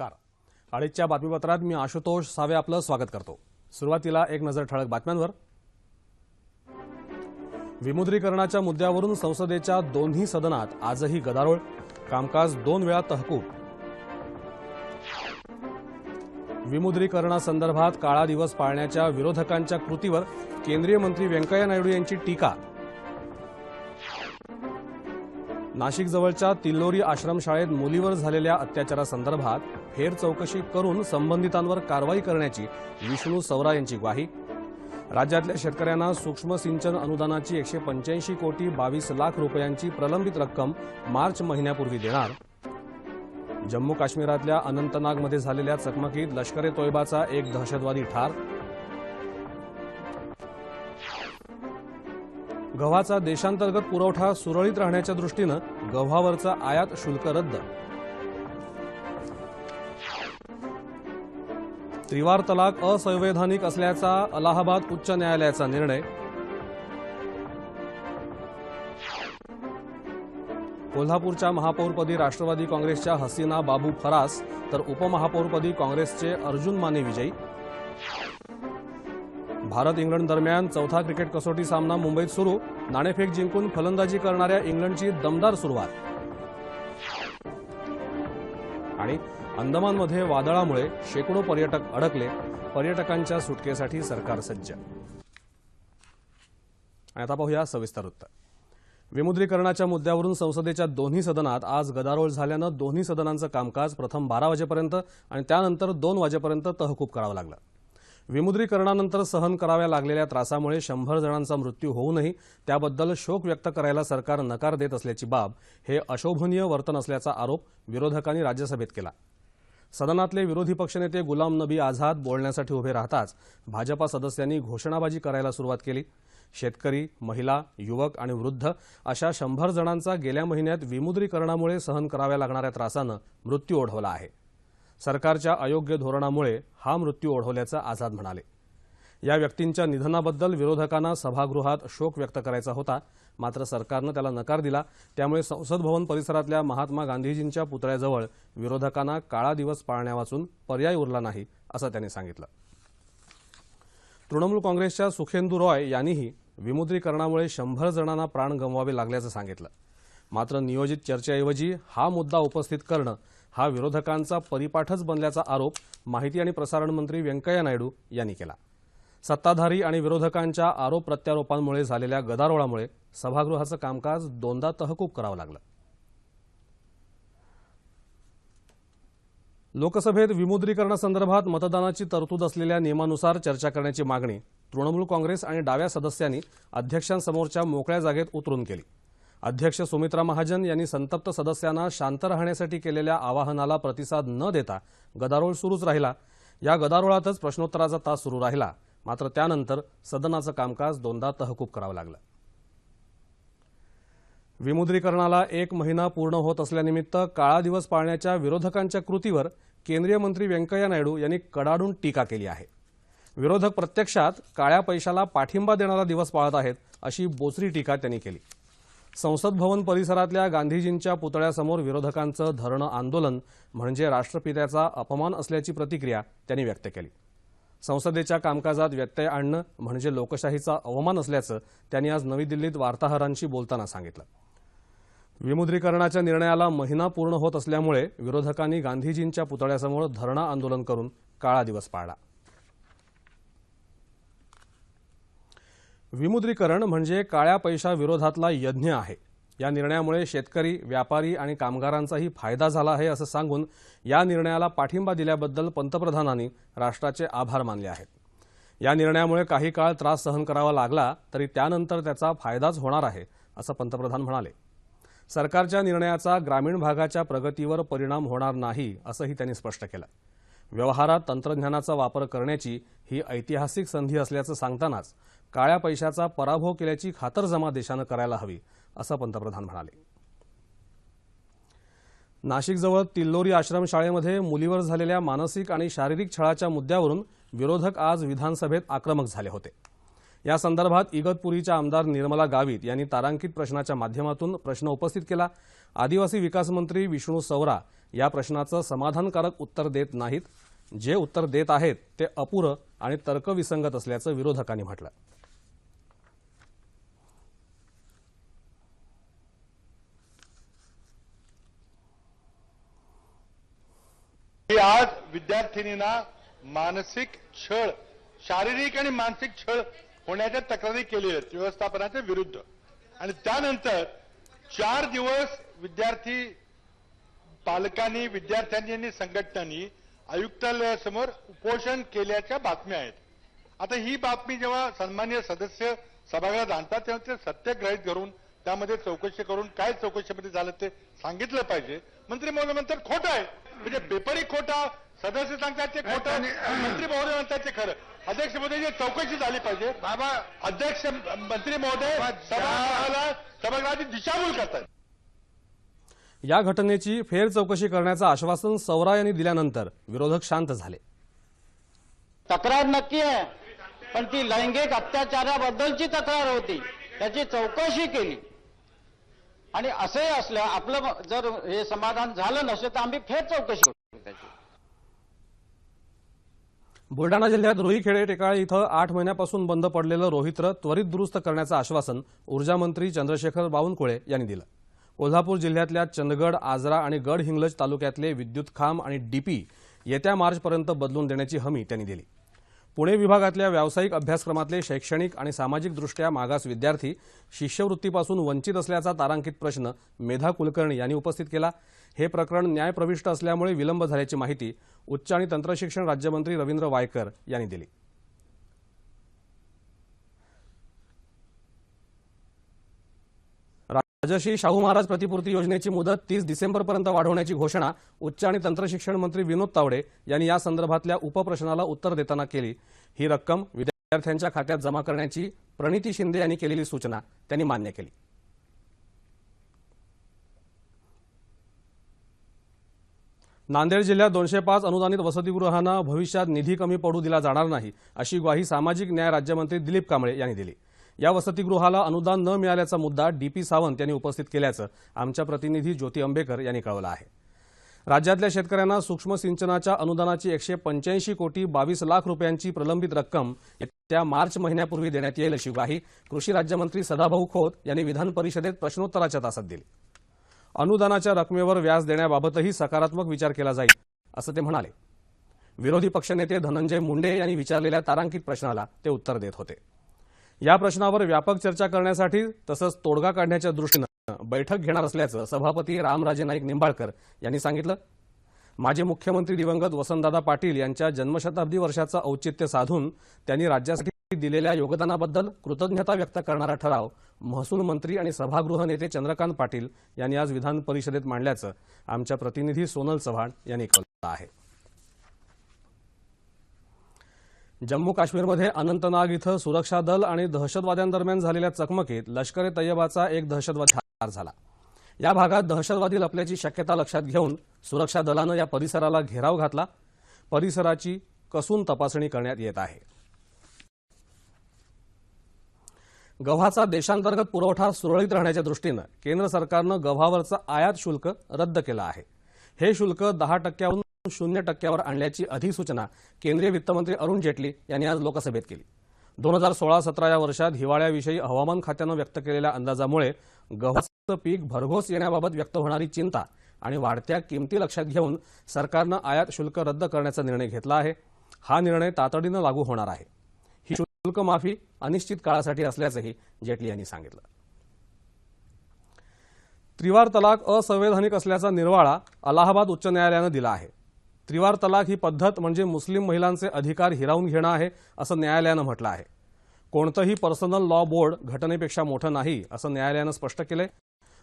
नमस्कार. अडीचच्या बातमीपत्रात मी आशुतोष सावे आपलं स्वागत करतो. सुरुवातीला एक नजर ठळक बातम्यांवर. विमुद्रीकरणाच्या मुद्द्यावरून संसदेच्या दोन्ही सदनात आजही गदारोळ. कामकाज दोन वेळा तहकूब. विमुद्रीकरणासंदर्भात काळा दिवस पाळण्याच्या विरोधकांच्या कृतीवर केंद्रीय मंत्री व्यंकय्या नायडू यांची टीका. नाशिक जवळच्या तिल्लोरी आश्रमशाळेत मुलीवर झालेल्या अत्याचारासंदर्भात फेर चौकशी करून संबंधितांवर कारवाई करण्याची विष्णू सवरा यांची ग्वाही. राज्यातल्या शेतकऱ्यांना सूक्ष्म सिंचन अनुदानाची एकशे पंच्याऐंशी कोटी बावीस लाख रुपयांची प्रलंबित रक्कम मार्च महिन्यापूर्वी देणार. जम्मू काश्मीरातल्या अनंतनागमध्ये झालेल्या चकमकीत लष्कर ए तोयबाचा एक दहशतवादी ठार. गव्हाचा देशांतर्गत पुरवठा सुरळीत राहण्याच्या दृष्टीनं गव्हावरचा आयात शुल्क रद्द. त्रिवार तलाक असंवैधानिक असल्याचा अलाहाबाद उच्च न्यायालयाचा निर्णय. कोल्हापूरच्या महापौरपदी राष्ट्रवादी काँग्रेसच्या हसीना बाबू फरास तर उपमहापौरपदी काँग्रेसचे अर्जुन माने विजयी. भारत इंग्लंड दरम्यान चौथा क्रिकेट कसोटी सामना मुंबईत सुरू. नाणेफेक जिंकून फलंदाजी करणाऱ्या इंग्लंडची दमदार सुरुवात. आणि अंदमानमध्ये वादळामुळे शेकडो पर्यटक अडकले. पर्यटकांच्या सुटकेसाठी सरकार सज्ज. आणि आता पाहूया सविस्तर वृत्त विमुद्रीकरणाच्या मुद्द्यावरून संसदेच्या दोन्ही सदनात आज गदारोळ झाल्यानं दोन्ही सदनांचं कामकाज प्रथम बारा वाजेपर्यंत आणि त्यानंतर दोन वाजेपर्यंत तहकूब करावं लागलं. विमुद्रीकरणानंतर सहन कराव्या लागलेल्या त्रासामुळे शंभर जणांचा मृत्यू होऊनही त्याबद्दल शोक व्यक्त करायला सरकार नकार देत असल्याची बाब हे अशोभनीय वर्तन असल्याचा आरोप विरोधकांनी राज्यसभेत केला. सदनातले विरोधी पक्षनेते गुलाम नबी आझाद बोलण्यासाठी उभे राहताच भाजपा सदस्यांनी घोषणाबाजी करायला सुरुवात केली. शेतकरी महिला युवक आणि वृद्ध अशा शंभर जणांचा गेल्या महिन्यात विमुद्रीकरणामुळे सहन कराव्या लागणाऱ्या त्रासानं मृत्यू ओढवला आहे. सरकारच्या अयोग्य धोरणामुळे हा मृत्यू ओढवल्याचं आझाद म्हणाले. या व्यक्तींच्या निधनाबद्दल विरोधकांना सभागृहात शोक व्यक्त करायचा होता. मात्र सरकारनं त्याला नकार दिला. त्यामुळे संसद भवन परिसरातल्या महात्मा गांधीजींच्या पुतळ्याजवळ विरोधकांना काळा दिवस पाळण्यावाचून पर्याय उरला नाही असं त्यांनी सांगितलं. तृणमूल काँग्रेसच्या सुखेंदू रॉय यांनीही विमुद्रीकरणामुळे शंभर जणांना प्राण गमवावे लागल्याचं सांगितलं. मात्र नियोजित चर्चेऐवजी हा मुद्दा उपस्थित करणं हा विरोधकांचा परिपाठच बनल्याचा आरोप माहिती आणि प्रसारण मंत्री व्यंकय्या नायडू यांनी केला. सत्ताधारी आणि विरोधकांच्या आरोप प्रत्यारोपांमुळे झालेल्या गदारोळामुळे सभागृहाचं कामकाज दोनदा तहकूब करावं लागलं. लोकसभेत विमुद्रीकरणासंदर्भात मतदानाची तरतूद असलेल्या नियमानुसार चर्चा करण्याची मागणी तृणमूल काँग्रेस आणि डाव्या सदस्यांनी अध्यक्षांसमोरच्या मोकळ्या जागेत उतरून केली. अध्यक्ष सुमित्रा महाजन यांनी संतप्त सदस्यांना शांत राहण्यासाठी केलेल्या आवाहनाला प्रतिसाद न देता गदारोळ सुरूच राहिला. या गदारोळातच प्रश्नोत्तराचा तास सुरू राहिला. मात्र त्यानंतर सदनाचं कामकाज दोनदा तहकूब करावं लागलं. विमुद्रीकरणाला एक महिना पूर्ण होत असल्यानिमित्त काळा दिवस पाळण्याच्या विरोधकांच्या कृतीवर केंद्रीय मंत्री व्यंकय्या नायडू यांनी कडाडून टीका केली आहे. विरोधक प्रत्यक्षात काळ्या पैशाला पाठिंबा देणारा दिवस पाळत आहेत अशी बोचरी टीका त्यांनी केली. संसद भवन परिसरातल्या गांधीजींच्या पुतळ्यासमोर विरोधकांचं धरणं आंदोलन म्हणजे राष्ट्रपित्याचा अपमान असल्याची प्रतिक्रिया त्यांनी व्यक्त केली. संसदेच्या कामकाजात व्यत्यय आणणं म्हणजे लोकशाहीचा अवमान असल्याचं त्यांनी आज नवी दिल्लीत वार्ताहरांशी बोलताना सांगितलं. विमुद्रीकरणाच्या निर्णयाला महिना पूर्ण होत असल्यामुळे विरोधकांनी गांधीजींच्या पुतळ्यासमोर धरणं आंदोलन करून काळा दिवस पाळला. विमुद्रीकरण म्हणजे काळ्या पैशा विरोधातला यज्ञ आहे. या निर्णयामुळे शेतकरी व्यापारी आणि कामगारांचाही फायदा झाला आहे असं सांगून या निर्णयाला पाठिंबा दिल्याबद्दल पंतप्रधानांनी राष्ट्राचे आभार मानले आहेत. या निर्णयामुळे काही काळ त्रास सहन करावा लागला तरी त्यानंतर त्याचा फायदाच होणार आहे असं पंतप्रधान म्हणाले. सरकारच्या निर्णयाचा ग्रामीण भागाच्या प्रगतीवर परिणाम होणार नाही असंही त्यांनी स्पष्ट केलं. व्यवहारात तंत्रज्ञानाचा वापर करण्याची ही ऐतिहासिक संधी असल्याचं सांगतानाच काळ्या पैशाचा पराभव केल्याची खातरजमा देशानं करायला हवी असं पंतप्रधान म्हणाले. नाशिकजवळ तिल्लोरी आश्रमशाळेमध्ये मुलीवर झालेल्या मानसिक आणि शारीरिक छळाच्या मुद्द्यावरून विरोधक आज विधानसभेत आक्रमक झाले होते. या संदर्भात इगतपुरीच्या आमदार निर्मला गावित यांनी तारांकित प्रश्नाच्या माध्यमातून प्रश्न उपस्थित केला. आदिवासी विकास मंत्री विष्णू सवरा या प्रश्नाचं समाधानकारक उत्तर देत नाहीत. जे उत्तर देत आहेत ते अपुरं आणि तर्कविसंगत असल्याचं विरोधकांनी म्हटलं. की आज विद्यार्थिनींना मानसिक छळ शारीरिक आणि मानसिक छळ होण्याच्या तक्रारी केलेल्या आहेत व्यवस्थापनाच्या विरुद्ध. आणि त्यानंतर चार दिवस विद्यार्थी पालकांनी विद्यार्थ्यांनी आणि संघटनांनी आयुक्तालयासमोर उपोषण केल्याच्या बातम्या आहेत. आता ही बातमी जेव्हा सन्मान्य सदस्य सभागृहात आणतात तेव्हा ते सत्य ग्रहित करून त्यामध्ये चौकशी करून काय चौकशीमध्ये झालं ते सांगितलं पाहिजे. मंत्री महोदय म्हणतात खोटं आहे. म्हणजे पेपरही खोटा सदस्य सांगतात ते खोटं मंत्री महोदय म्हणतात ते खरं. अध्यक्ष महोदय चौकशी झाली पाहिजे बाबा अध्यक्ष मंत्री महोदय सभागृहाला सभागृहाची दिशाभूल करतात. या घटनेची फेर चौकशी करण्याचं आश्वासन सवरा यांनी दिल्यानंतर विरोधक शांत झाले. तक्रार नक्की आहे पण ती लैंगिक अत्याचाराबद्दलची तक्रार होती. त्याची चौकशी केली. आणि असंही असलं आपलं जर हे समाधान झालं नसेल तर आम्ही फेर चौकशी करू त्याची. बुलडाणा जिल्ह्यात रोहीखेडे टेकाळे इथं आठ महिन्यापासून बंद पडलेलं रोहित्र त्वरित दुरुस्त करण्याचं आश्वासन ऊर्जामंत्री चंद्रशेखर बावनकुळे यांनी दिलं. कोल्हापूर जिल्ह्यातल्या चंदगड आजरा आणि गडहिंग्लज तालुक्यातले विद्युत खांब आणि डीपी येत्या मार्चपर्यंत बदलून देण्याची हमी त्यांनी दिली. पुणे विभागातल्या व्यावसायिक अभ्यासक्रमातले शैक्षणिक आणि सामाजिकदृष्ट्या मागास विद्यार्थी शिष्यवृत्तीपासून वंचित असल्याचा तारांकित प्रश्न मेधा कुलकर्णी यांनी उपस्थित केला. हे प्रकरण न्यायप्रविष्ट असल्यामुळे विलंब झाल्याची माहिती उच्च आणि तंत्रशिक्षण राज्यमंत्री रवींद्र वायकर यांनी दिली. राजर्षी शाहू महाराज प्रतिपूर्ती योजनेची मुदत तीस डिसेंबरपर्यंत वाढवण्याची घोषणा उच्च आणि तंत्रशिक्षण मंत्री विनोद तावडे यांनी या संदर्भातल्या उपप्रश्नाला उत्तर देताना केली. ही रक्कम विद्यार्थ्यांच्या खात्यात जमा करण्याची प्रणिती शिंदे यांनी केलेली सूचना त्यांनी मान्य केली. नांदेड जिल्ह्यात दोनशे पाच अनुदानित वसतिगृहांना भविष्यात निधी कमी पडू दिला जाणार नाही अशी ग्वाही सामाजिक न्याय राज्यमंत्री दिलीप कांबळे यांनी दिली. या वसतिगृहाला अनुदान न मिळाल्याचा मुद्दा डी पी सावंत यांनी उपस्थित केल्याचं आमच्या प्रतिनिधी ज्योती आंबेकर यांनी कळवलं आहे. राज्यातल्या शेतकऱ्यांना सूक्ष्म सिंचनाच्या अनुदानाची एकशे पंच्याऐंशी कोटी बावीस लाख रुपयांची प्रलंबित रक्कम येत्या मार्च महिन्यापूर्वी देण्यात येईल अशी ग्वाही कृषी राज्यमंत्री सदाभाऊ खोत यांनी विधान परिषदेत प्रश्नोत्तराच्या तासात दिली. अनुदानाच्या रकमेवर व्याज देण्याबाबतही सकारात्मक विचार केला जाईल असं ते म्हणाले. विरोधी पक्षनेते धनंजय मुंडे यांनी विचारलेल्या तारांकित प्रश्नाला ते उत्तर देत होते. या प्रश्नावर व्यापक चर्चा करण्यासाठी तसंच तोडगा काढण्याच्या दृष्टीनं बैठक घेणार असल्याचं सभापती रामराजे नाईक निंबाळकर यांनी सांगितलं. माजी मुख्यमंत्री दिवंगत वसंतदादा पाटील यांच्या जन्मशताब्दी वर्षाचं औचित्य साधून त्यांनी राज्यासाठी दिलेल्या योगदानाबद्दल कृतज्ञता व्यक्त करणारा ठराव महसूल मंत्री आणि सभागृह नेते चंद्रकांत पाटील यांनी आज विधान परिषदेत मांडल्याचं आमच्या प्रतिनिधी सोनल चव्हाण यांनी कळवलं आहे. जम्मू काश्मीरमध्ये अनंतनाग इथं सुरक्षा दल आणि दहशतवाद्यांदरम्यान झालेल्या चकमकीत लष्कर ए तय्यबाचा एक दहशतवादी ठार झाला. या भागात दहशतवादी लपल्याची शक्यता लक्षात घेऊन सुरक्षा दलानं या परिसराला घेराव घातला. परिसराची कसून तपासणी करण्यात येत आहे. गव्हाचा देशांतर्गत पुरवठा सुरळीत राहण्याच्या दृष्टीनं केंद्र सरकारनं गव्हावरचं आयात शुल्क रद्द केलं आहे. हे शुल्क दहा टक्क्याहून शून्य टक्क्यावर आणल्याची अधिसूचना केंद्रीय वित्तमंत्री अरुण जेटली यांनी आज लोकसभेत केली. दोन हजार सोळा सतरा या वर्षात हिवाळ्याविषयी हवामान खात्यानं व्यक्त केलेल्या अंदाजामुळे गव्हाचं पीक भरघोस येण्याबाबत व्यक्त होणारी चिंता आणि वाढत्या किमती लक्षात घेऊन सरकारनं आयात शुल्क रद्द करण्याचा निर्णय घेतला आहे. हा निर्णय तातडीनं लागू होणार आहे. ही शुल्क माफी अनिश्चित काळासाठी असल्याचंही जेटली यांनी सांगितलं. त्रिवार तलाक असंवैधानिक असल्याचा निर्वाळा अलाहाबाद उच्च न्यायालयानं दिला आहे. त्रिवार तलाक ही पद्धत म्हणजे मुस्लिम महिलांचे अधिकार हिरावून घेणं आहे असं न्यायालयानं म्हटलं आहे. कोणतंही पर्सनल लॉ बोर्ड घटनेपेक्षा मोठं नाही असं न्यायालयानं स्पष्ट केलं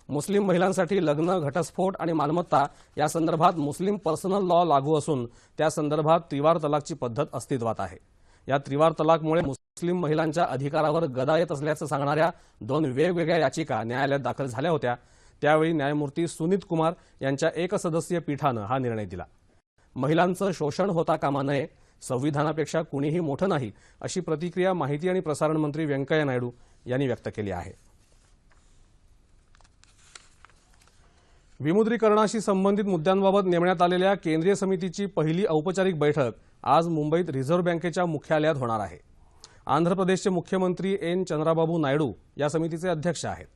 मुस्लिम महिलांसाठी लग्न घटस्फोट आणि मालमत्ता या संदर्भात मुस्लिम पर्सनल लॉ लागू असून त्या संदर्भात त्रिवार तलाकची पद्धत अस्तित्वात आहे. या त्रिवार तलाकमुळे मुस्लिम महिलांच्या अधिकारावर गदा येत असल्याचं सांगणाऱ्या दोन वेगवेगळ्या याचिका न्यायालयात दाखल झाल्या होत्या. त्यावेळी न्यायमूर्ती सुनीत कुमार यांच्या एकसदस्यीय पीठानं हा निर्णय दिला. महिलांचं शोषण होता कामा नये संविधानापेक्षा कुणीही मोठं नाही अशी प्रतिक्रिया माहिती आणि प्रसारण मंत्री व्यंकय्या नायडू यांनी व्यक्त केली आहे. विमुद्रीकरणाशी संबंधित मुद्द्यांबाबत नेमण्यात आलेल्या केंद्रीय समितीची पहिली औपचारिक बैठक आज मुंबईत रिझर्व्ह बँकेच्या मुख्यालयात होणार आहे. आंध्र प्रदेशचे मुख्यमंत्री एन. चंद्राबाबू नायडू या समितीचे अध्यक्ष आहेत.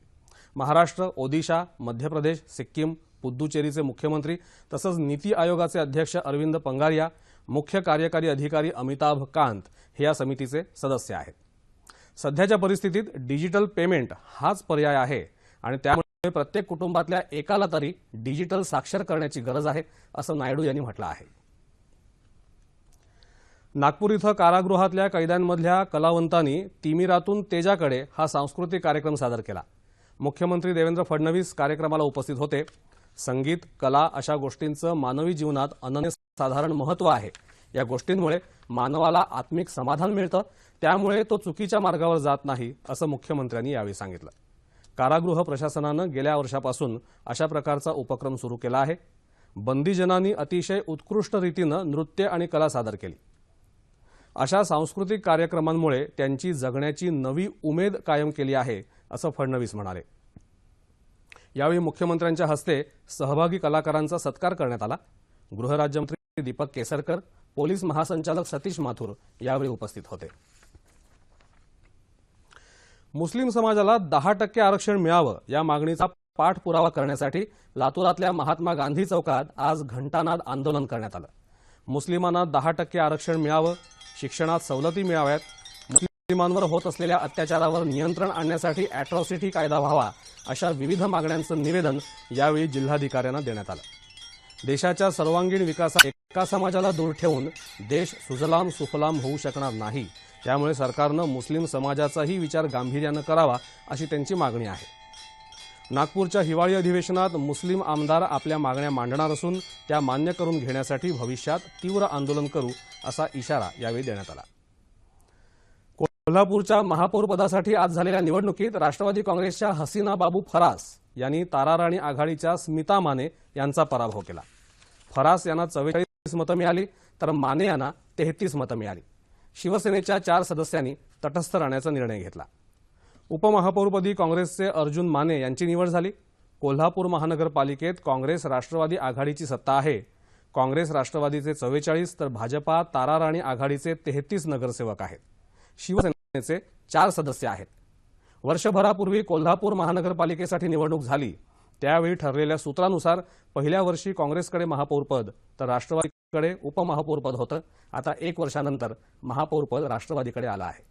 महाराष्ट्र ओदिशा मध्य प्रदेश सिक्कीम पुद्दुचेरीचे मुख्यमंत्री तसंच नीती आयोगाचे अध्यक्ष अरविंद पंगारिया मुख्य कार्यकारी अधिकारी अमिताभ कांत हे या समितीचे सदस्य आहेत. सध्याच्या परिस्थितीत डिजिटल पेमेंट हाच पर्याय आहे आणि त्यामुळे प्रत्येक कुटुंबातल्या एकाला तरी डिजिटल साक्षर करण्याची गरज आहे असं नायडू यांनी म्हटलं आहे. नागपूर इथं कारागृहातल्या कैद्यांमधल्या कलावंतांनी तिमिरातून तेजाकडे हा सांस्कृतिक कार्यक्रम सादर केला. मुख्यमंत्री देवेंद्र फडणवीस कार्यक्रमाला उपस्थित होते. संगीत कला अशा गोष्टींचं मानवी जीवनात अनन्यसाधारण महत्त्व आहे. या गोष्टींमुळे मानवाला आत्मिक समाधान मिळतं. त्यामुळे तो चुकीच्या मार्गावर जात नाही असं मुख्यमंत्र्यांनी यावेळी सांगितलं. कारागृह प्रशासनानं गेल्या वर्षापासून अशा प्रकारचा उपक्रम सुरू केला आहे. बंदीजनांनी अतिशय उत्कृष्ट रीतीनं नृत्य आणि कला सादर केली. अशा सांस्कृतिक कार्यक्रमांमुळे त्यांची जगण्याची नवी उमेद कायम केली आहे असं फडणवीस म्हणाले. यावेळी मुख्यमंत्र्यांच्या हस्ते सहभागी कलाकारांचा सत्कार करण्यात आला. गृहराज्यमंत्री दीपक केसरकर पोलीस महासंचालक सतीश माथुर यावेळी उपस्थित होते. मुस्लिम समाजाला दहा टक्के आरक्षण मिळावं या मागणीचा पाठपुरावा करण्यासाठी लातूरातल्या महात्मा गांधी चौकात आज घंटानाद आंदोलन करण्यात आलं. मुस्लिमांना दहा टक्के आरक्षण मिळावं शिक्षणात सवलती मिळाव्यात मुस्लिमांवर होत असलेल्या अत्याचारावर नियंत्रण आणण्यासाठी अॅट्रॉसिटी कायदा व्हावा अशा विविध मागण्यांचं निवेदन यावेळी जिल्हाधिकाऱ्यांना देण्यात आलं. देशाच्या सर्वांगीण विकासात एका समाजाला दूर ठेवून देश सुजलाम सुफलाम होऊ शकणार नाही त्यामुळे सरकारनं मुस्लिम समाजाचाही विचार गांभीर्यानं करावा अशी त्यांची मागणी आहे. नागपूरच्या हिवाळी अधिवेशनात मुस्लिम आमदार आपल्या मागण्या मांडणार असून त्या मान्य करून घेण्यासाठी भविष्यात तीव्र आंदोलन करू असा इशारा यावेळी देण्यात आला. कोल्हापूरच्या महापौरपदासाठी आज झालेल्या निवडणुकीत राष्ट्रवादी काँग्रेसच्या हसीना बाबू फरास यांनी ताराराणी आघाडीच्या स्मिता माने यांचा पराभव केला. फरास यांना चव्वेचाळीस मतं मिळाली तर माने यांना तेहतीस मतं मिळाली. शिवसेनेच्या चार सदस्यांनी तटस्थ राहण्याचा निर्णय घेतला. उपमहापौरपदी काँग्रेसचे अर्जुन माने यांची निवड झाली. कोल्हापूर महानगरपालिकेत काँग्रेस राष्ट्रवादी आघाडीची सत्ता आहे. काँग्रेस राष्ट्रवादीचे चव्वेचाळीस तर भाजपा ताराराणी आघाडीचे तेहतीस नगरसेवक आहेत. संघटनेचे चार सदस्य आहेत. वर्षभरापूर्वी कोल्हापूर महानगरपालिकेसाठी निवडणूक झाली. त्यावेळी ठरलेल्या सूत्रानुसार पहिल्या वर्षी काँग्रेसकडे महापौरपद तर राष्ट्रवादीकडे उपमहापौरपद होतं. आता एक वर्षानंतर महापौरपद राष्ट्रवादीकडे आलं आहे.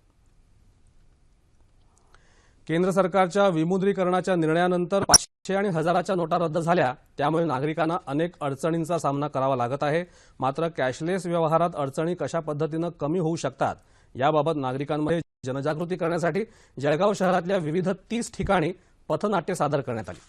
केंद्र सरकारच्या विमुद्रीकरणाच्या निर्णयानंतर पाचशे आणि हजाराच्या नोटा रद्द झाल्या. त्यामुळे नागरिकांना अनेक अडचणींचा सामना करावा लागत आहे. मात्र कॅशलेस व्यवहारात अडचणी कशा पद्धतीनं कमी होऊ शकतात याबाबत नागरिकांमध्ये जनजागृती करण्यासाठी जळगाव शहरातल्या विविध तीस ठिकाणी पथनाट्य सादर करण्यात आली.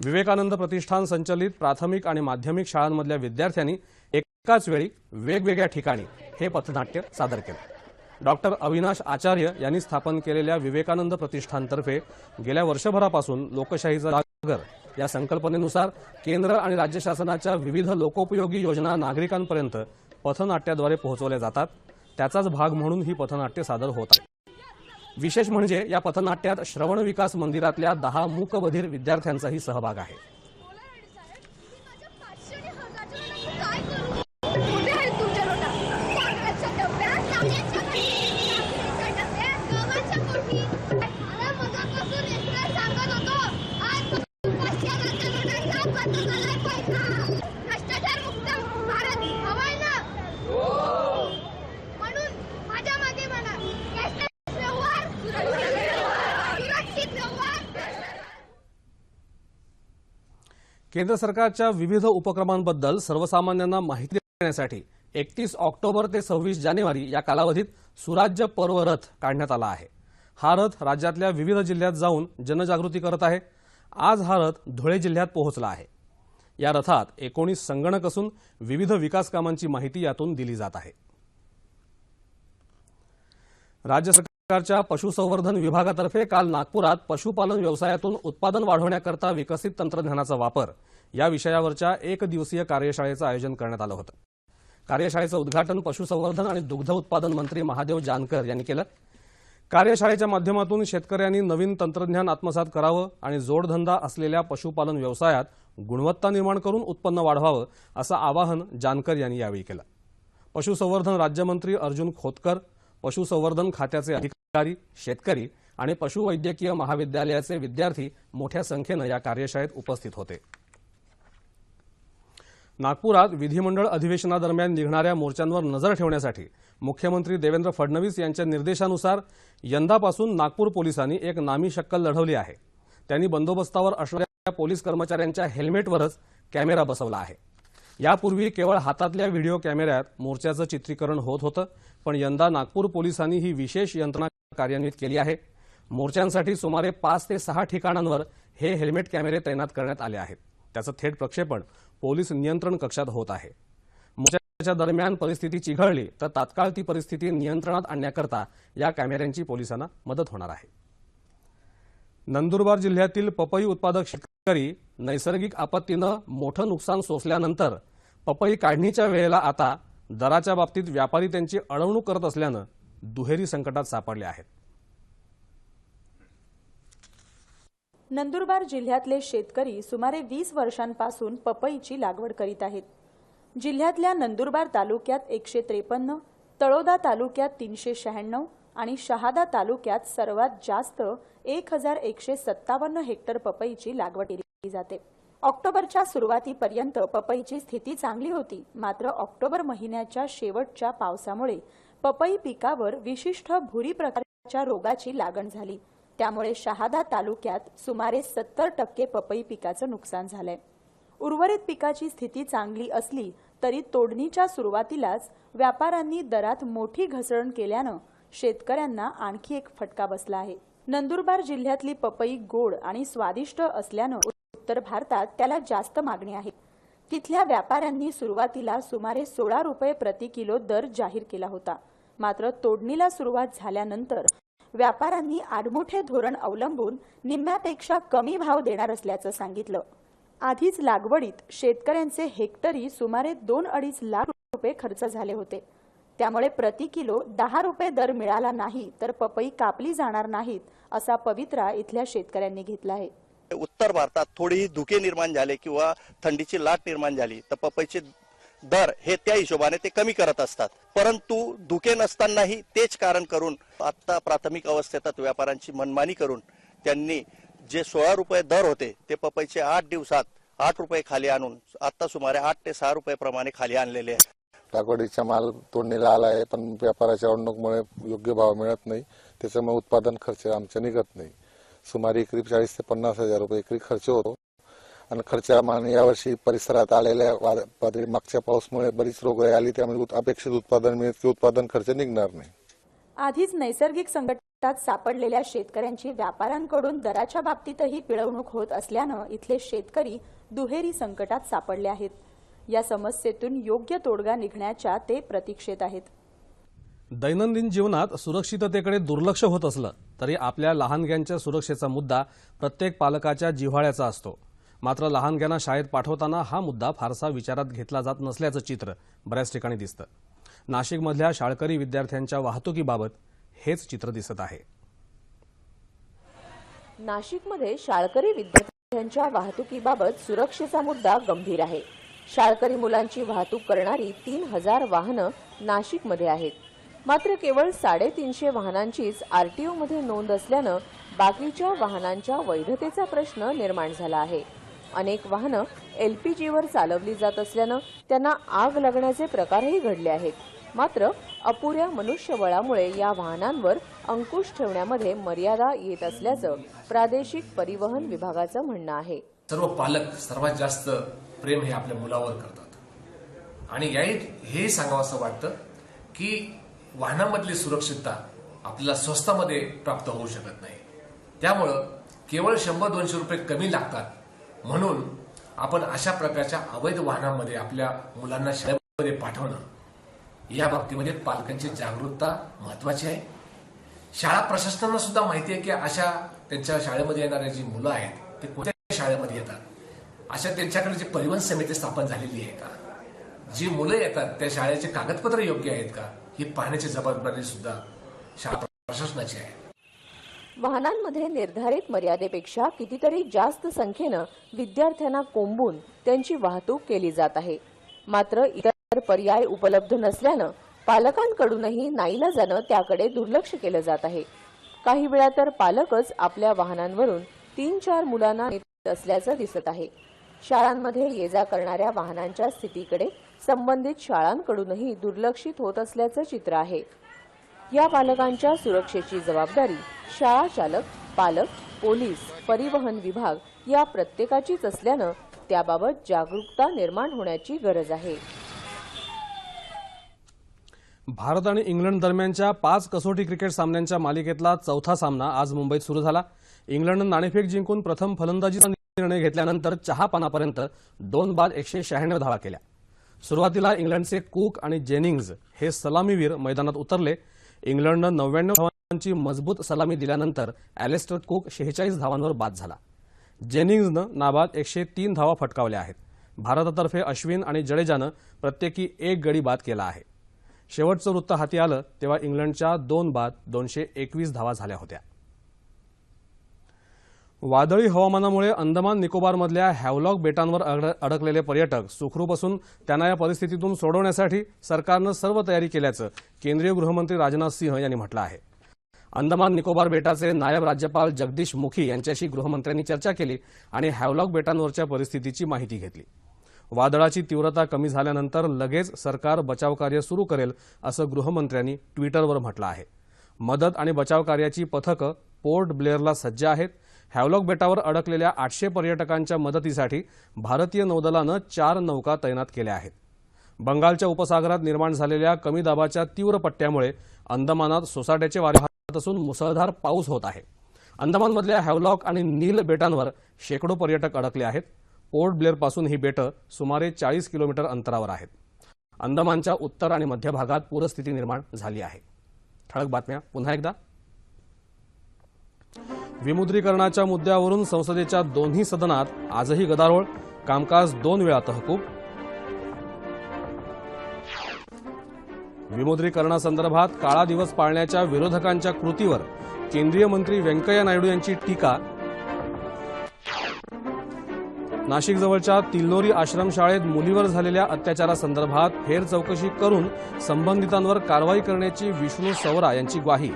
विवेकानंद प्रतिष्ठान संचलित प्राथमिक आणि माध्यमिक शाळांमधल्या विद्यार्थ्यांनी एकाच वेळी वेगवेगळ्या ठिकाणी हे पथनाट्य सादर केलं. डॉक्टर अविनाश आचार्य यांनी स्थापन केलेल्या विवेकानंद प्रतिष्ठानतर्फे गेल्या वर्षभरापासून लोकशाहीचा जागर या संकल्पनेनुसार केंद्र आणि राज्य शासनाच्या विविध लोकोपयोगी योजना नागरिकांपर्यंत पथनाट्याद्वारे पोहोचवल्या जातात. त्याचाच भाग म्हणून ही पथनाट्य सादर होत आहे. विशेष म्हणजे या पथनाट्यात श्रवण विकास मंदिरातल्या दहा मूकबधीर विद्यार्थ्यांचाही सहभाग आहे. काय करू कुठे आहे तुमच्या लोटा कागदाच्या डब्यात कागदाच्या डब्यात गव्हाच्या पोटी अरे मगापासून एकदा सांगत होतो आज पाचशे हजारच्या नोटांचा बंद झालाय पैसा भ्रष्टाचार मुक्त भारत हवाय ना म्हणून माझ्या मागे म्हणा कॅशलेस व्यवहार सुरक्षित व्यवहार केंद्र सरकारच्या विविध उपक्रमांबद्दल सर्वसामान्यांना माहिती देण्यासाठी एकतीस ऑक्टोबर ते सव्वीस जानेवारी या कालावधीत सुराज्य पर्व रथ काढण्यात आला आहे. हा रथ राज्यातल्या विविध जिल्ह्यात जाऊन जनजागृती करत आहे. आज हा रथ धुळे जिल्ह्यात पोहोचला आहे. या रथात एकोणीस संगणक असून विविध विकास कामांची माहिती यातून दिली जात आहे. राज्य सरकारच्या पशुसंवर्धन विभागातर्फे काल नागपुरात पशुपालन व्यवसायातून उत्पादन वाढवण्याकरता विकसित तंत्रज्ञानाचा वापर या विषयावरच्या एक दिवसीय कार्यशाळेचं आयोजन करण्यात आलं होतं. कार्यशाळेचं उद्घाटन पशुसंवर्धन आणि दुग्ध उत्पादन मंत्री महादेव जानकर यांनी केलं. कार्यशाळेच्या माध्यमातून शेतकऱ्यांनी नवीन तंत्रज्ञान आत्मसात करावं आणि जोडधंदा असलेल्या पशुपालन व्यवसायात गुणवत्ता निर्माण करून उत्पन्न वाढवावं असं आवाहन जानकर यांनी यावेळी केलं. पशुसंवर्धन राज्यमंत्री अर्जुन खोतकर पशुसंवर्धन खात्याचे अधिकारी शेतकरी आणि पशुवैद्यकीय महाविद्यालयाचे विद्यार्थी मोठ्या संख्येनं या कार्यशाळेत उपस्थित होते. नागपुरात विधिमंडळ अधिवेशनादरम्यान निघणाऱ्या मोर्चांवर नजर ठेवण्यासाठी मुख्यमंत्री देवेंद्र फडणवीस यांच्या निर्देशानुसार यंदापासून नागपूर पोलिसांनी एक नामी शक्कल लढवली आहे. त्यांनी बंदोबस्तावर असणाऱ्या पोलीस कर्मचाऱ्यांच्या हेल्मेटवरच कॅमेरा बसवला आहे. यापूर्वी केवळ हातातल्या व्हिडिओ कॅमेऱ्यात मोर्चाचं चित्रीकरण होत होतं पण यंदा नागपूर पोलिसांनी ही विशेष यंत्रणा कार्यान्वित केली आहे. मोर्चांसाठी सुमारे पाच ते सहा ठिकाणांवर हे हेल्मेट कॅमेरे तैनात करण्यात आले आहेत. त्याचं थेट प्रक्षेपण पोलीस नियंत्रण कक्षात होत आहे. मोर्चाच्या दरम्यान परिस्थिती चिघळली तर तात्काळ ती परिस्थिती नियंत्रणात आणण्याकरता या कॅमेऱ्यांची पोलिसांना मदत होणार आहे. नंदुरबार जिल्ह्यातील पपई उत्पादक शेतकरी नैसर्गिक आपत्तीनं मोठं नुकसान सोसल्यानंतर पपई काढणीच्या वेळेला आता दराच्या बाबतीत व्यापारी त्यांची अडवणूक करत असल्यानं दुहेरी संकटात सापडले आहेत. नंदुरबार जिल्ह्यातले शेतकरी सुमारे वीस वर्षांपासून पपईची लागवड करीत आहेत. जिल्ह्यातल्या नंदुरबार तालुक्यात एकशे त्रेपन्न तळोदा तालुक्यात तीनशे शहाण्णव आणि शहादा तालुक्यात सर्वात जास्त एक हजार एकशे सत्तावन्न हेक्टर पपईची लागवड केली जाते. ऑक्टोबरच्या सुरुवातीपर्यंत पपईची स्थिती चांगली होती मात्र ऑक्टोबर महिन्याच्या शेवटच्या पावसामुळे पपई पिकावर विशिष्ट भुरी प्रकारच्या रोगाची लागण झाली. त्यामुळे शहादा तालुक्यात सुमारे सत्तर टक्के पपई पिकाचं नुकसान झालंय. उर्वरित पिकाची स्थिती चांगली असली तरी तोडणीच्या सुरुवातीलाच व्यापाऱ्यांनी दरात मोठी घसरण केल्यानं शेतकऱ्यांना आणखी एक फटका बसला आहे. नंदुरबार जिल्ह्यातली पपई गोड आणि स्वादिष्ट असल्यानं उत्तर भारतात त्याला जास्त मागणी आहे. तिथल्या व्यापाऱ्यांनी सुरुवातीला सुमारे सोळा रुपये प्रति किलो दर जाहीर केला होता. मात्र तोडणीला सुरुवात झाल्यानंतर व्यापाऱ्यांनी आडमुठे धोरण अवलंबून निम्म्यापेक्षा कमी भाव देणार असल्याचं सांगितलं. आधीच लागवडीत शेतकऱ्यांचे हेक्टरी सुमारे दोन अडीच लाख रुपये खर्च झाले होते. त्यामुळे प्रति किलो दहा रुपये दर मिळाला नाही तर पपई कापली जाणार नाहीत असा पवित्रा इथल्या शेतकऱ्यांनी घेतला आहे. उत्तर भारतात थोडीही धुके निर्माण झाले किंवा थंडीची लाट निर्माण झाली तर पपईचे दर हे त्या हिशोबाने ते कमी करत असतात. परंतु धुके नसतानाही तेच कारण करून आता प्राथमिक अवस्थेतात व्यापाऱ्यांची मनमानी करून त्यांनी जे सोळा रुपये दर होते ते पपईचे आठ दिवसात आठ रुपये खाली आणून आता सुमारे आठ ते सहा रुपये प्रमाणे खाली आणलेले आहे लागवडीचा माल तोडणीला आला आहे पण व्यापाराच्या अडणूकमुळे योग्य भाव मिळत नाही. त्याच्यामुळे उत्पादन खर्च आमचा निघत नाही. सुमारे एकरी चाळीस ते पन्नास हजार रुपये एकरी खर्च होतो. आणि खर्चामाने यावर्षी परिसरात आलेल्या वादळी मागच्या पाऊसमुळे बरीच रोग आली त्यामुळे अपेक्षित उत्पादन मिळत की उत्पादन खर्च निघणार नाही. आधीच नैसर्गिक संकटात सापडलेल्या शेतकऱ्यांची व्यापाऱ्यांकडून दराच्या बाबतीतही पिळवणूक होत असल्यानं इथले शेतकरी दुहेरी संकटात सापडले आहेत. या समस्येतून योग्य तोडगा निघण्याच्या ते प्रतीक्षेत आहेत. दैनंदिन जीवनात सुरक्षिततेकडे दुर्लक्ष होत असलं तरी आपल्या लहानग्यांच्या सुरक्षेचा मुद्दा प्रत्येक पालकाच्या जिव्हाळ्याचा असतो. मात्र लहानग्यांना शाळेत पाठवताना हा मुद्दा फारसा विचारात घेतला जात नसल्याचं चित्र बऱ्याच ठिकाणी दिसतं. नाशिकमधल्या शाळकरी विद्यार्थ्यांच्या वाहतुकीबाबत हेच चित्र दिसत आहे. नाशिकमध्ये शाळकरी विद्यार्थ्यांच्या वाहतुकीबाबत सुरक्षेचा मुद्दा गंभीर आहे. शाळकरी मुलांची वाहतूक करणारी तीन हजार वाहनं नाशिकमध्ये आहेत. मात्र केवळ साडेतीनशे वाहनांचीच आरटीओमध्ये नोंद असल्यानं बाकीच्या वाहनांच्या वैधतेचा प्रश्न निर्माण झाला आहे. अनेक वाहनं एलपीजीवर चालवली जात असल्यानं त्यांना आग लागण्याचे प्रकारही घडले आहेत. मात्र अपुऱ्या मनुष्यबळामुळे या वाहनांवर अंकुश ठेवण्यामध्ये मर्यादा येत असल्याचं प्रादेशिक परिवहन विभागाचं म्हणणं आहे. सर्व पालक सर्वात जास्त प्रेम हे आपल्या मुलावर करतात. आणि याही हे सांगावं वाटतं की वाहनामधली सुरक्षितता आपल्याला स्वस्तामध्ये प्राप्त होऊ शकत नाही. त्यामुळं केवळ शंभर दोनशे रुपये कमी लागतात म्हणून आपण अशा प्रकारच्या अवैध वाहनांमध्ये आपल्या मुलांना शाळेमध्ये पाठवणं या बाबतीमध्ये पालकांची जागरूकता महत्वाची आहे. शाळा प्रशासनाला सुद्धा माहिती आहे की अशा त्यांच्या शाळेमध्ये येणाऱ्या जी मुलं आहेत ते कोणत्या शाळेमध्ये येतात? अशा त्यांच्याकडे जी परिवहन समिती स्थापन झालेली आहे का? जी मुलं येतात त्या शाळेचे कागदपत्र योग्य आहेत का? ही पाहण्याची जबाबदारी सुद्धा शाळा प्रशासनाची आहे. वाहनांमध्ये निर्धारित मर्यादेपेक्षा कितीतरी जास्त संख्येनं विद्यार्थ्यांना कोंबून त्यांची वाहतूक केली जात आहे. मात्र इतर पर्याय उपलब्ध नसल्यानं पालकांकडूनही नाईलाजानं त्याकडे दुर्लक्ष केलं जात आहे. काही वेळा तर पालकच आपल्या वाहनांवरून तीन चार मुलांना नेत असल्याचं दिसत आहे. शाळांमध्ये ये जा करणाऱ्या वाहनांच्या स्थितीकडे संबंधित शाळांकडूनही दुर्लक्षित होत असल्याचं चित्र आहे. या पालकांच्या सुरक्षेची जबाबदारी शाळा चालक पालक पोलीस परिवहन विभाग या प्रत्येकाचीच असल्यानं त्याबाबत जागरूकता निर्माण होण्याची गरज आहे. भारत आणि इंग्लंड दरम्यानच्या पाच कसोटी क्रिकेट सामन्यांच्या मालिकेतला चौथा सामना आज मुंबईत सुरू झाला. इंग्लंडनं नाणेफेक जिंकून प्रथम फलंदाजीचा निर्णय घेतल्यानंतर चहापानापर्यंत दोन बाद एकशे शहाण्णव धावा केल्या. सुरुवातीला इंग्लंडचे कुक आणि जेनिंग्ज हे सलामीवीर मैदानात उतरले. इंग्लंडनं नव्याण्णव धावांची मजबूत सलामी दिल्यानंतर अॅलेस्टर कुक शेहेचाळीस धावांवर बाद झाला. जेनिंग्जनं नाबाद एकशे तीन धावा फटकावल्या आहेत. भारतातर्फे अश्विन आणि जडेजानं प्रत्येकी एक गडी बाद केला आहे. शेवटचं वृत्त हाती आलं तेव्हा इंग्लंडच्या दोन बाद दोनशे एकवीस धावा झाल्या होत्या. वादळी हवामानामुळे अंदमान निकोबारमधल्या हॅवलॉक बेटांवर अड- अडकलेले पर्यटक सुखरूप असून त्यांना या परिस्थितीतून सोडवण्यासाठी सरकारनं सर्व तयारी केल्याचं केंद्रीय गृहमंत्री राजनाथ सिंह यांनी म्हटलं आहे. अंदमान निकोबार बेटाचे नायब राज्यपाल जगदीश मुखी यांच्याशी गृहमंत्र्यांनी चर्चा केली आणि हॅवलॉक बेटांवरच्या परिस्थितीची माहिती घेतली. वादळाची तीव्रता कमी झाल्यानंतर लगेच सरकार बचावकार्य सुरू करेल असं गृहमंत्र्यांनी ट्विटरवर म्हटलं आहे. मदत आणि बचाव कार्याची पथकं पोर्ट ब्लेअरला सज्ज आहेत. हॅवलॉक बेटावर अडकलेल्या आठशे पर्यटकांच्या मदतीसाठी भारतीय नौदलानं चार नौका तैनात केल्या आहेत. बंगालच्या उपसागरात निर्माण झालेल्या कमी दाबाच्या तीव्र पट्ट्यामुळे अंदमानात सोसाट्याचे वारे वाहत असून मुसळधार पाऊस होत आहे. अंदमानमधल्या हॅवलॉक आणि नील बेटांवर शेकडो पर्यटक अडकले आहेत. पोर्ट ब्लेअरपासून ही बेटं सुमारे चाळीस किलोमीटर अंतरावर आहेत. अंदमानच्या उत्तर आणि मध्य भागात पूरस्थिती निर्माण झाली आहे. ठळक बातम्या पुन्हा एकदा. विमुद्रीकरणाच्या मुद्द्यावरून संसदेच्या दोन्ही सदनात आजही गदारोळ कामकाज दोन वेळा तहकूब. विमुद्रीकरणासंदर्भात काळा दिवस पाळण्याच्या विरोधकांच्या कृतीवर केंद्रीय मंत्री व्यंकय्या नायडू यांची टीका. नाशिकजवळच्या तिल्लोरी आश्रमशाळेत मुलीवर झालेल्या अत्याचारासंदर्भात फेर चौकशी करून संबंधितांवर कारवाई करण्याची विष्णू सवरा यांची ग्वाही.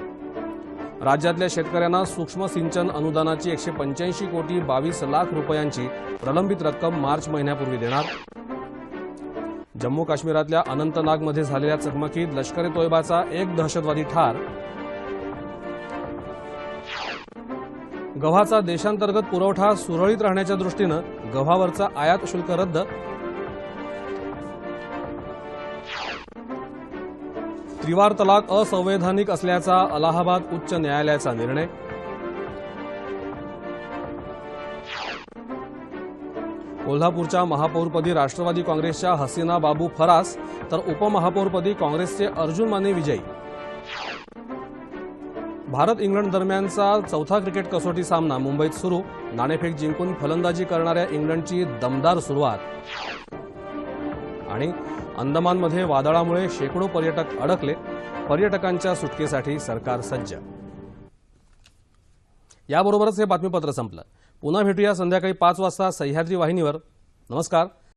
राज्यातल्या शेतकऱ्यांना सूक्ष्म सिंचन अनुदानाची एकशे पंच्याऐंशी कोटी बावीस लाख रुपयांची प्रलंबित रक्कम मार्च महिन्यापूर्वी देणार. जम्मू काश्मीरातल्या अनंतनागमध्ये झालेल्या चकमकीत लष्कर ए तोयबाचा एक दहशतवादी ठार. गव्हाचा देशांतर्गत पुरवठा सुरळीत राहण्याच्या दृष्टीनं गव्हावरचा आयात शुल्क रद्द त्रिवार तलाक असंवैधानिक असल्याचा अलाहाबाद उच्च न्यायालयाचा निर्णय. कोल्हापूरच्या महापौरपदी राष्ट्रवादी काँग्रेसच्या हसीना बाबू फरास तर उपमहापौरपदी काँग्रेसचे अर्जुन माने विजयी. भारत इंग्लंड दरम्यानचा चौथा क्रिकेट कसोटी सामना मुंबईत सुरू. नाणेफेक जिंकून फलंदाजी करणाऱ्या इंग्लंडची दमदार सुरुवात. आणि अंदमानमध्ये वादळामुळे शेकडो पर्यटक अडकले. पर्यटकांच्या सुटकेसाठी सरकार सज्ज. याबरोबरच हे बातमीपत्र संपलं. पुन्हा भेटूया संध्याकाळी पाच वाजता सह्याद्री वाहिनीवर. नमस्कार.